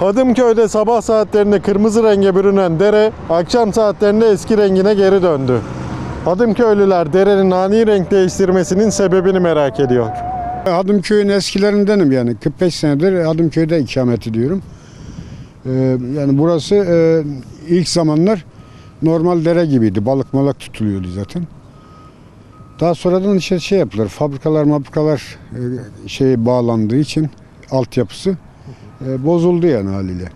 Hadımköy'de sabah saatlerinde kırmızı renge bürünen dere, akşam saatlerinde eski rengine geri döndü. Hadımköylüler derenin ani renk değiştirmesinin sebebini merak ediyor. Hadımköy'ün eskilerindenim yani 45 senedir Hadımköy'de ikamet ediyorum. Ee, yani burası e, ilk zamanlar normal dere gibiydi. Balık malak tutuluyordu zaten. Daha sonradan işte şey yaptılar. Fabrikalar fabrikalar e, şeye bağlandığı için altyapısı e, bozuldu yani haliyle.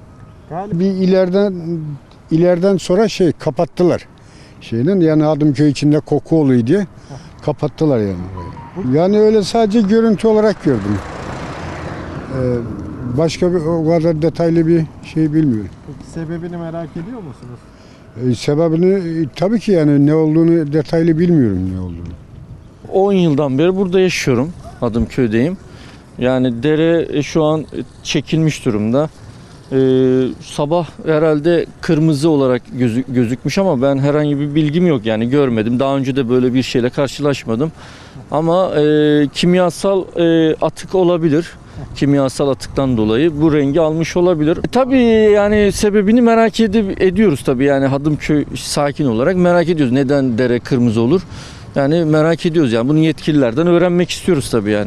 Bir ileriden ileriden sonra şey kapattılar. Şeyden yani Hadımköy içinde koku oluyor diye kapattılar yani. Yani öyle sadece görüntü olarak gördüm. Ee, başka bir, o kadar detaylı bir şey bilmiyorum. Peki sebebini merak ediyor musunuz? Ee, sebebini e, tabii ki yani ne olduğunu detaylı bilmiyorum ne olduğunu. 10 yıldan beri burada yaşıyorum. Hadımköy'deyim. Yani dere e, şu an çekilmiş durumda. Ee, sabah herhalde kırmızı olarak gözü- gözükmüş ama ben herhangi bir bilgim yok yani görmedim. Daha önce de böyle bir şeyle karşılaşmadım. Ama e, kimyasal e, atık olabilir. Kimyasal atıktan dolayı bu rengi almış olabilir. E, tabii yani sebebini merak edip, ediyoruz tabii yani Hadımköy sakin olarak merak ediyoruz. Neden dere kırmızı olur? Yani merak ediyoruz yani bunu yetkililerden öğrenmek istiyoruz tabii yani.